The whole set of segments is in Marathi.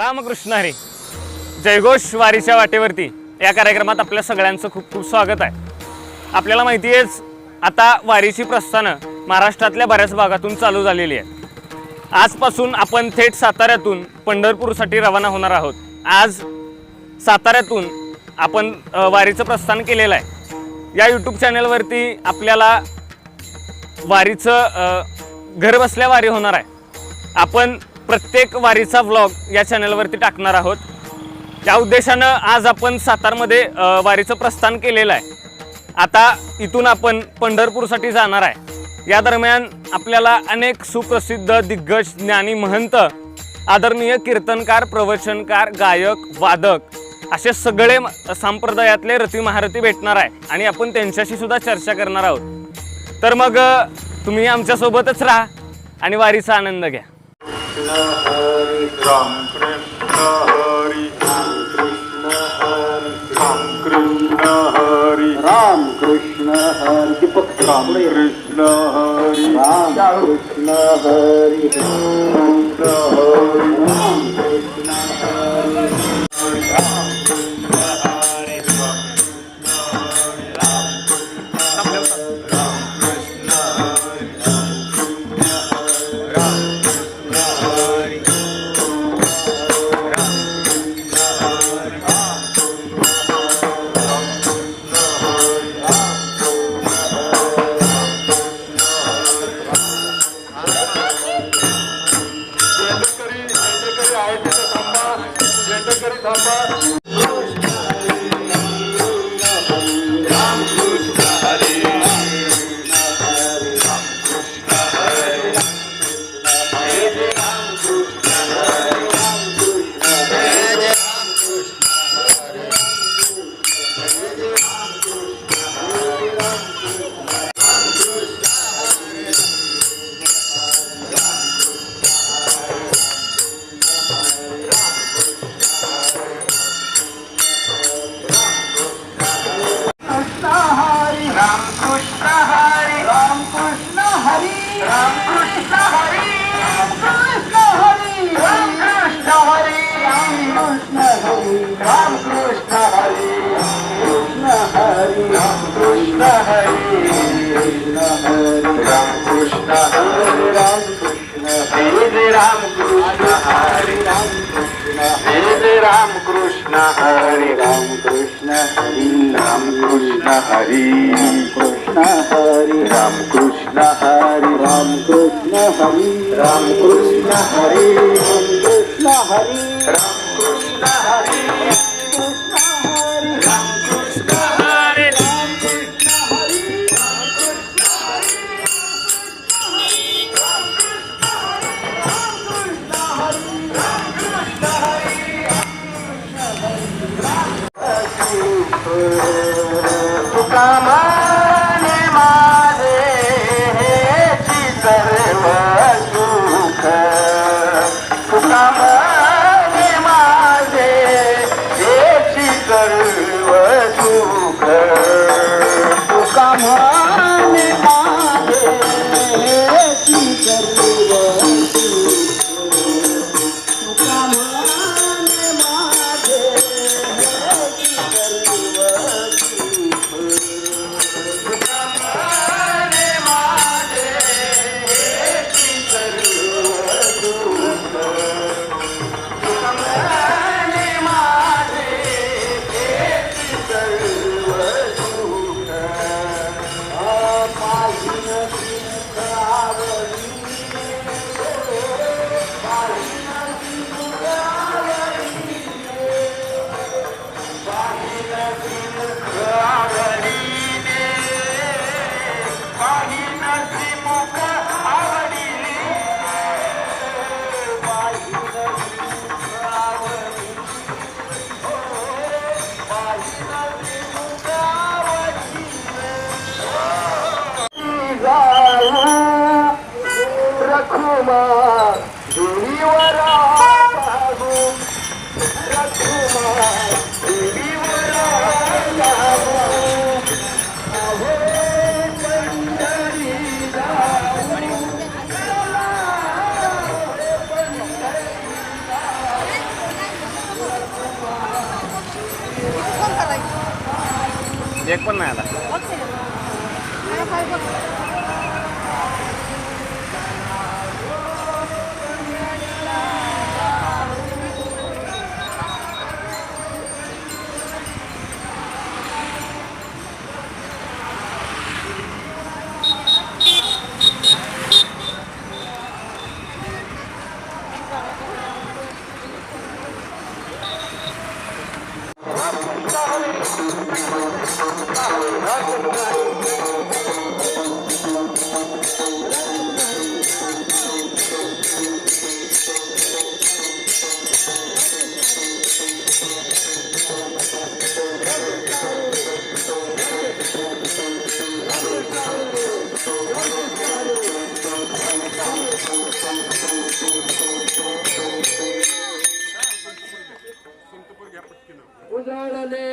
रामकृष्ण हरी. जयघोष वारीच्या वाटेवरती. या कार्यक्रमात आपल्या सगळ्यांचं खूप खूप स्वागत आहे. आपल्याला माहिती आहेच आता वारीची प्रस्थानं महाराष्ट्रातल्या बऱ्याच भागातून चालू झालेली आहे आजपासून आपण थेट साताऱ्यातून पंढरपूरसाठी रवाना होणार आहोत. आज साताऱ्यातून आपण वारीचं प्रस्थान केलेलं आहे. या यूट्यूब चॅनलवरती आपल्याला वारीचं घरबसल्या वारी होणार आहे. आपण प्रत्येक वारीचा व्लॉग या चॅनलवरती टाकणार आहोत. या उद्देशानं आज आपण सातारमध्ये वारीचं प्रस्थान केलेलं आहे. आता इथून आपण पंढरपूरसाठी जाणार आहे. या दरम्यान आपल्याला अनेक सुप्रसिद्ध दिग्गज ज्ञानी महंत आदरणीय कीर्तनकार प्रवचनकार गायक वादक असे सगळे संप्रदायातले रती महारथी भेटणार आहे आणि आपण त्यांच्याशी सुद्धा चर्चा करणार आहोत. तर मग तुम्ही आमच्यासोबतच राहा आणि वारीचा आनंद घ्या. Krishna Hari Ram Krishna Hari Ram Krishna Hari Ram Krishna Hari Ram Krishna Hari Deepak Ram Krishna Hari Ram Krishna Hari Ram Krishna Hari Ram Ram Krishna Hari Ram Krishna Hari Ram Krishna Hari Ram Krishna Hari Ram Krishna Hari Krishna Hari Ram Krishna Hari Ram Krishna Hari Ram Krishna Hari Ram Krishna Hari Ram Krishna Hari I'm Rama.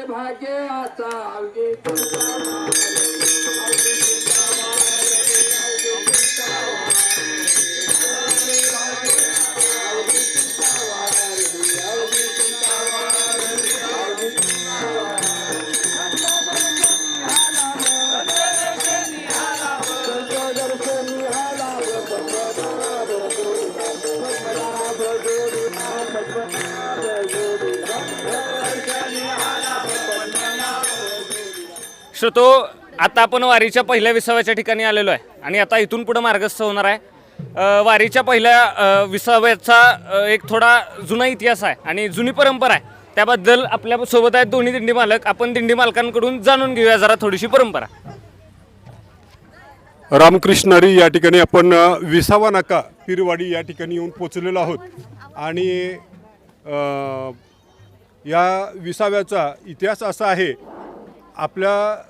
भाग्य आता श्रोतो आता आपण वारीच्या पहिल्या विसाव्याच्या ठिकाणी आलेलो आहे. आणि आता इथून पुढे मार्गस्थ होणार आहे. वारीच्या पहिल्या विसाव्याचा एक थोडा जुना इतिहास आहे आणि जुनी परंपरा आहे. त्याबद्दल आपल्यासोबत आहेत दोन्ही दिंडी मालक. आपण दिंडी मालकांकडून जाणून घेऊया जरा थोडीशी परंपरा. रामकृष्णारी या ठिकाणी आपण विसावा नाका पिरवाडी या ठिकाणी येऊन पोचलेलो आहोत. आणि या विसाव्याचा इतिहास असा आहे आपल्या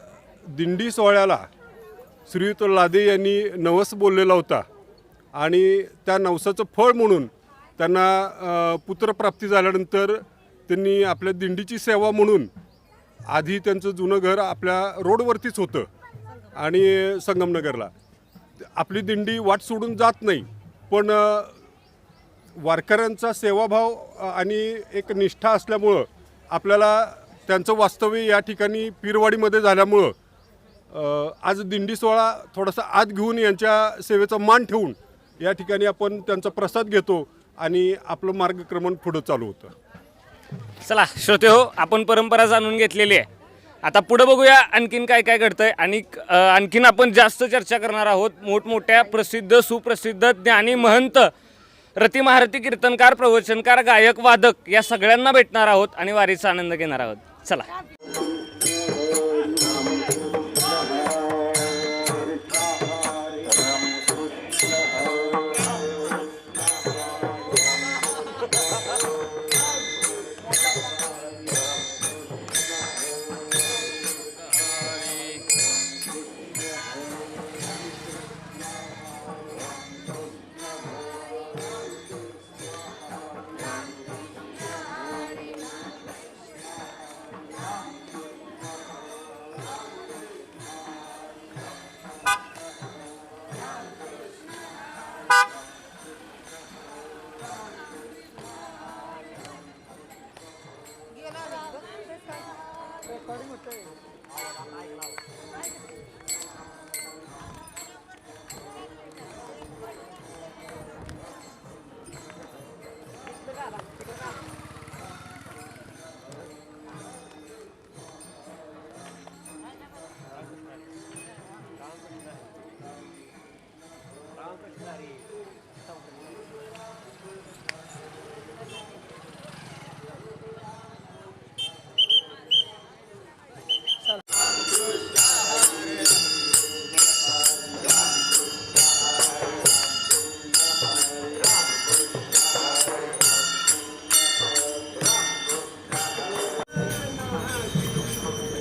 दिंडी सोहळ्याला श्रीयुत लादे यांनी नवस बोललेला होता. आणि त्या नवसाचं फळ म्हणून त्यांना पुत्रप्राप्ती झाल्यानंतर त्यांनी आपल्या दिंडीची सेवा म्हणून आधी त्यांचं जुनं घर आपल्या रोडवरतीच होतं आणि संगमनगरला. आपली दिंडी वाट सोडून जात नाही पण वारकऱ्यांचा सेवाभाव आणि एक निष्ठा असल्यामुळं आपल्याला त्यांचं वास्तव्य या ठिकाणी पीरवाडीमध्ये झाल्यामुळं आज दिंडी सोहळा थोडासा आत घेऊन यांच्या सेवेचा मान ठेवून या ठिकाणी आपण त्यांचा प्रसाद घेतो आणि आपलं मार्गक्रमण पुढं चालू होतं. चला श्रोते हो आपण परंपरा जाणून घेतलेली आहे. आता पुढं बघूया आणखीन काय काय घडतंय आणि आणखीन आपण जास्त चर्चा करणार आहोत मोठमोठ्या प्रसिद्ध सुप्रसिद्ध ज्ञानी महंत रतिमहारती कीर्तनकार प्रवचनकार गायक वादक या सगळ्यांना भेटणार आहोत आणि वारीचा आनंद घेणार आहोत. चला.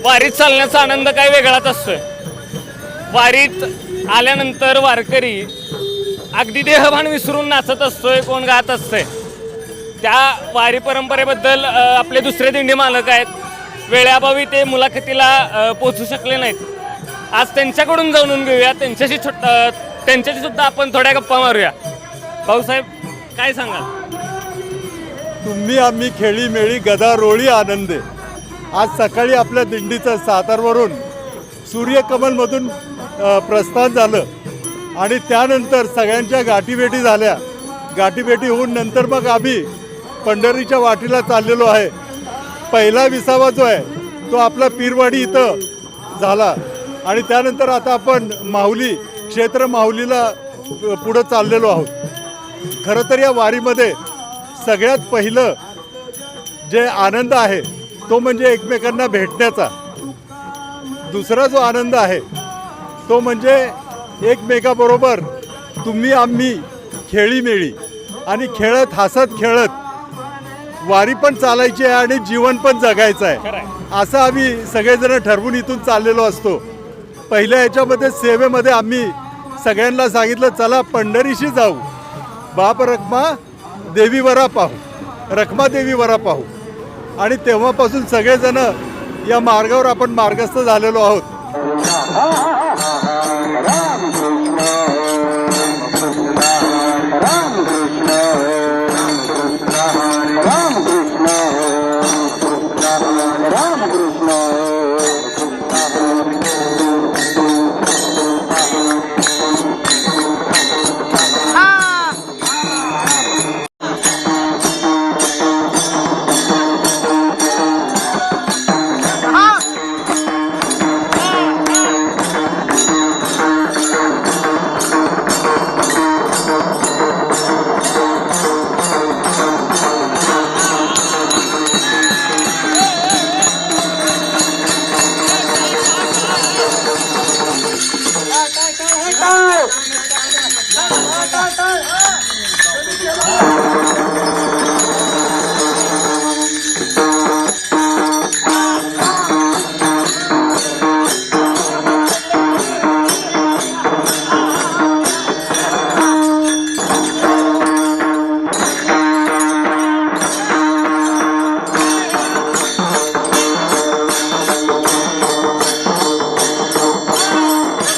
वारीत चालण्याचा आनंद काही वेगळाच असतोय. वारीत आल्यानंतर वारकरी अगदी देहभान विसरून नाचत असतोय कोण गात असतंय. त्या वारी परंपरेबद्दल आपले दुसरे दिंडी मालक आहेत. वेळेअभावी ते मुलाखतीला पोचू शकले नाहीत. आज त्यांच्याकडून जाणून घेऊया. त्यांच्याशी छोट त्यांच्याशी सुद्धा आपण थोड्या गप्पा मारूया. भाऊसाहेब काय सांगाल? तुम्ही आम्ही खेळी मेळी गदा रोळी आनंदे. आज सकाळी आपल्या दिंडीचं सातारवरून सूर्यकमलमधून प्रस्थान झालं. आणि त्यानंतर सगळ्यांच्या गाठीभेटी झाल्या. गाठीभेटी होऊन नंतर मग आम्ही पंढरीच्या वाटेला चाललेलो आहे. पहिला विसावा जो आहे तो आपला पीरवाडी इथं झाला. आणि त्यानंतर आता आपण माहुली क्षेत्र माहुलीला पुढं चाललेलो आहोत. खरं तर या वारीमध्ये सगळ्यात पहिलं जे आनंद आहे तो म्हणजे एकमेकांना भेटण्याचा. दुसरा जो आनंद आहे तो म्हणजे एकमेकाबरोबर तुम्ही आम्ही खेळीमेळी आणि खेळत हसत खेळत वारी पण चालायची आहे आणि जीवन पण जगायचं आहे. असं आम्ही सगळेजण ठरवून इथून चाललेलो असतो. पहिल्या याच्यामध्ये सेवेमध्ये आम्ही सगळ्यांना सांगितलं चला पंढरीशी जाऊ. बाप रखमा देवीवरा पाहू. रखमा देवीवरा पाहू. आणि तेव्हापासून सगळेजण या मार्गावर आपण मार्गस्थ झालेलो आहोत.